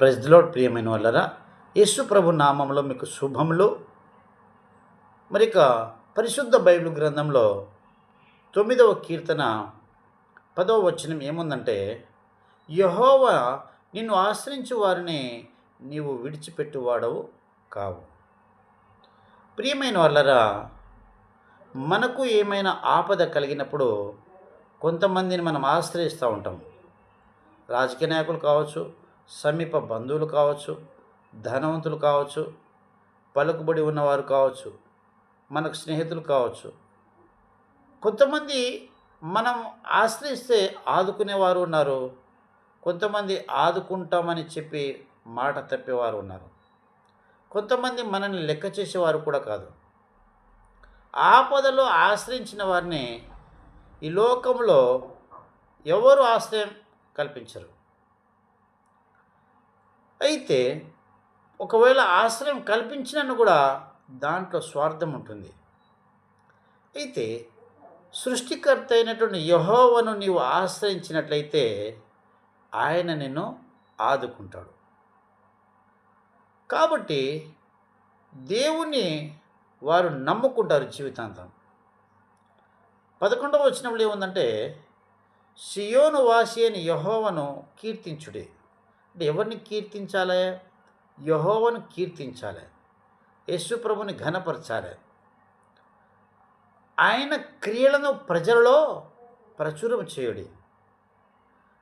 ప్రజలో ప్రియమైన వాళ్ళరా యేసు ప్రభు నామంలో మీకు శుభములు. మరి ఇక పరిశుద్ధ బైబిల్ గ్రంథంలో తొమ్మిదవ కీర్తన పదవ వచనం ఏముందంటే యహోవా నిన్ను ఆశ్రయించు వారిని నీవు విడిచిపెట్టువాడవు కావు. ప్రియమైన వాళ్ళరా మనకు ఏమైనా ఆపద కలిగినప్పుడు కొంతమందిని మనం ఆశ్రయిస్తూ ఉంటాం. రాజకీయ నాయకులు కావచ్చు సమీప బంధువులు కావచ్చు ధనవంతులు కావచ్చు పలుకుబడి ఉన్నవారు కావచ్చు మనకు స్నేహితులు కావచ్చు. కొంతమంది మనం ఆశ్రయిస్తే ఆదుకునేవారు ఉన్నారు కొంతమంది ఆదుకుంటామని చెప్పి మాట తప్పేవారు ఉన్నారు. కొంతమంది మనల్ని లెక్క చేసేవారు కూడా కాదు. ఆపదలో ఆశ్రయించిన వారిని ఈ లోకంలో ఎవరు ఆశ్రయం కల్పించరు? అయితే ఒకవేళ ఆశ్రయం కల్పించినను కూడా దాంట్లో స్వార్థం ఉంటుంది. అయితే సృష్టికర్త అయినటువంటి యహోవను నీవు ఆశ్రయించినట్లయితే ఆయన నిన్ను ఆదుకుంటాడు. కాబట్టి దేవుణ్ణి వారు నమ్ముకుంటారు జీవితాంతం. పదకొండవ వచనంలో ఏముందంటే సియోను వాసి అని యహోవను కీర్తించుడే. అంటే ఎవరిని కీర్తించాలి యహోవను కీర్తించాలి యేసుప్రభుని ఘనపరచాలి. ఆయన క్రియలను ప్రజలలో ప్రచురం చేయడి.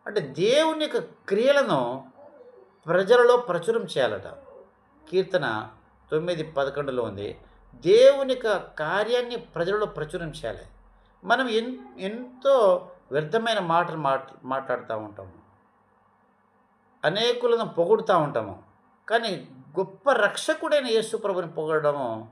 అంటే దేవుని యొక్క క్రియలను ప్రజలలో ప్రచురం చేయాలట. కీర్తన తొమ్మిది పదకొండులో ఉంది. దేవుని యొక్క కార్యాన్ని ప్రజలలో ప్రచురం చేయాలి. మనం ఎన్ ఎంతో వ్యర్థమైన మాటలు మాట్లాడుతూ ఉంటాము. అనేకులను పొగుడుతూ ఉంటాము. కానీ గొప్ప రక్షకుడైన యేసు ప్రభుని పొగడము